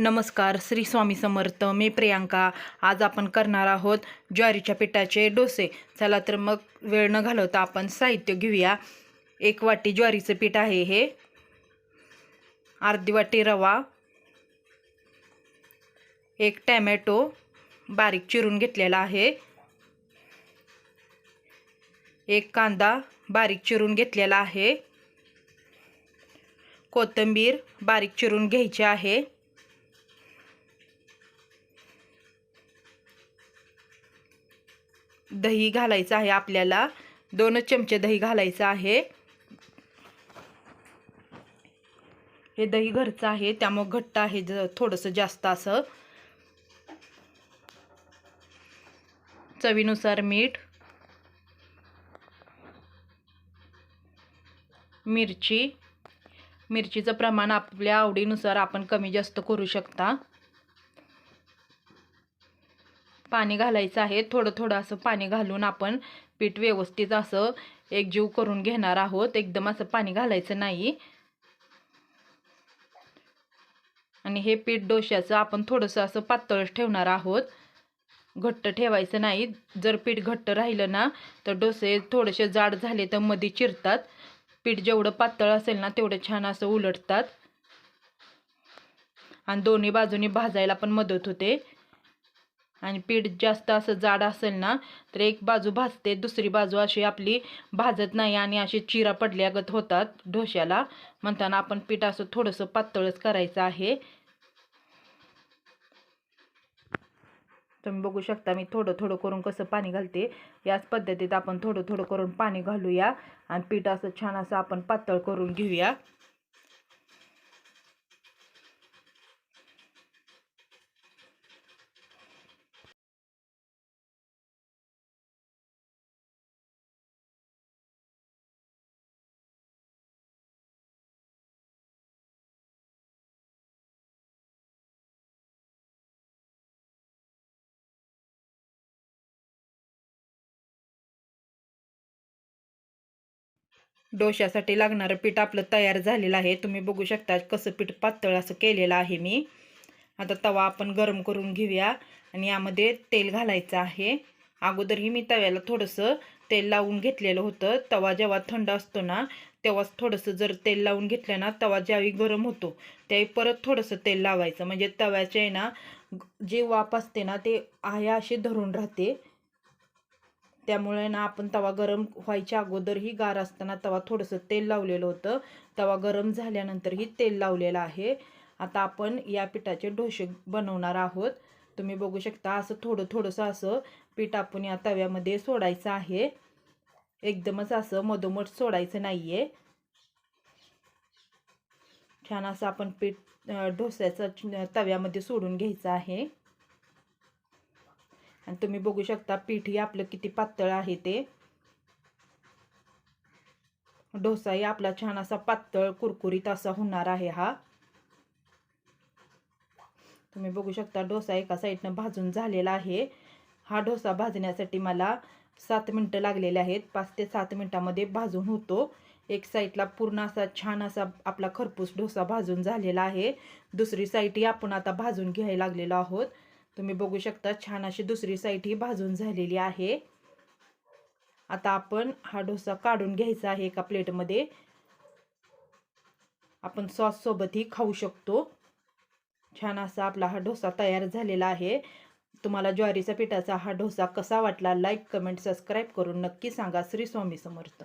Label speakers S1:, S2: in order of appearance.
S1: नमस्कार श्री स्वामी समर्थ मी प्रियांका. आज आपण करणार आहोत ज्वारीच्या पिठाचे डोसे. चला तर मग वेळ न घालवता आपण साहित्य घेऊया. एक वाटी ज्वारीचं पीठ आहे हे. अर्धी वाटी रवा. एक टॅमॅटो बारीक चिरून घेतलेला आहे. एक कांदा बारीक चिरून घेतलेला आहे. कोथिंबीर बारीक चिरून घ्यायची आहे. दही घालायचं आहे आपल्याला. दोनच चमचे दही घालायचं आहे. हे दही घरचं आहे त्यामुळं घट्ट आहे ज थोडंसं जास्त असं. चवीनुसार मीठ. मिरची. मिरचीचं प्रमाण आपल्या आवडीनुसार आपण कमी जास्त करू शकता. पाणी घालायचं आहे. थोडं थोडं असं पाणी घालून आपण पीठ व्यवस्थित असं एकजीव करून घेणार आहोत. एकदम असं पाणी घालायचं नाही. आणि हे पीठ डोश्याचं आपण थोडंसं असं पातळच ठेवणार आहोत. घट्ट ठेवायचं नाही. जर पीठ घट्ट राहिलं ना तर डोसे थोडेसे जाड झाले तर मध्ये चिरतात. पीठ जेवढं पातळ असेल ना तेवढं छान असं उलटतात. आणि दोन्ही बाजूनी भाजायला पण मदत होते. आणि पीठ जास्त असं जाड असेल ना तर एक बाजू भाजते दुसरी बाजू अशी आपली भाजत नाही आणि अशी चिरा पडल्यागत होतात ढोश्याला म्हणताना आपण पीठ असं थोडंसं पातळच करायचं आहे. तुम्ही बघू शकता मी थोडं थोडं करून कसं पाणी घालते. याच पद्धतीत आपण थोडं थोडं करून पाणी घालूया. आणि पीठ असं छान असं आपण पातळ करून घेऊया. डोश्यासाठी लागणारं पीठ आपलं तयार झालेलं आहे. तुम्ही बघू शकता कसं पीठ पातळ असं केलेलं आहे मी. आता तवा आपण गरम करून घेऊया आणि यामध्ये तेल घालायचं आहे. अगोदरही मी तव्याला थोडंसं तेल लावून घेतलेलं होतं. तवा जेव्हा थंड असतो ना तेव्हाच थोडंसं जर तेल लावून घेतलं ना तवा ज्यावेळी गरम होतो त्यावेळी परत थोडंसं तेल लावायचं. म्हणजे तव्याचे ना जे वाफ असते ना ते आहे असे धरून राहते. त्यामुळे ना आपण तवा गरम व्हायच्या अगोदरही गार असताना तवा थोडंसं तेल लावलेलं होतं. तवा गरम झाल्यानंतरही तेल लावलेलं आहे. आता आपण या पिठाचे डोसे बनवणार आहोत. तुम्ही बघू शकता असं थोडं थोडंसं असं पीठ आपण या तव्यामध्ये सोडायचं आहे. एकदमच असं मधोमध सोडायचं नाही आहे छान असं आपण पीठ डोस्याचं तव्यामध्ये सोडून घ्यायचं आहे. आणि तुम्ही बघू शकता पीठही आपलं किती पातळ आहे ते. डोसाही आपला छान असा पातळ कुरकुरीत असा होणार आहे हा. तुम्ही बघू शकता डोसा एका साईडनं भाजून झालेला आहे. हा डोसा भाजण्यासाठी मला सात मिनटं लागलेले आहेत. पाच ते सात मिनटामध्ये भाजून होतो. एक साईडला पूर्ण असा छान असा आपला खरपूस डोसा भाजून झालेला आहे. दुसरी साईडही आपण आता भाजून घ्यायला लागलेलो आहोत. तुम्ही बघू शकता छान अशी दुसरी साईड ही भाजून झालेली आहे. आता आपण हा डोसा काढून घ्यायचा आहे एका प्लेटमध्ये आपण सॉससोबतही खाऊ शकतो. छान असा आपला हा डोसा तयार झालेला आहे. तुम्हाला ज्वारीच्या पिठाचा हा डोसा कसा वाटला लाईक कमेंट सबस्क्राईब करून नक्की सांगा. श्री स्वामी समर्थ.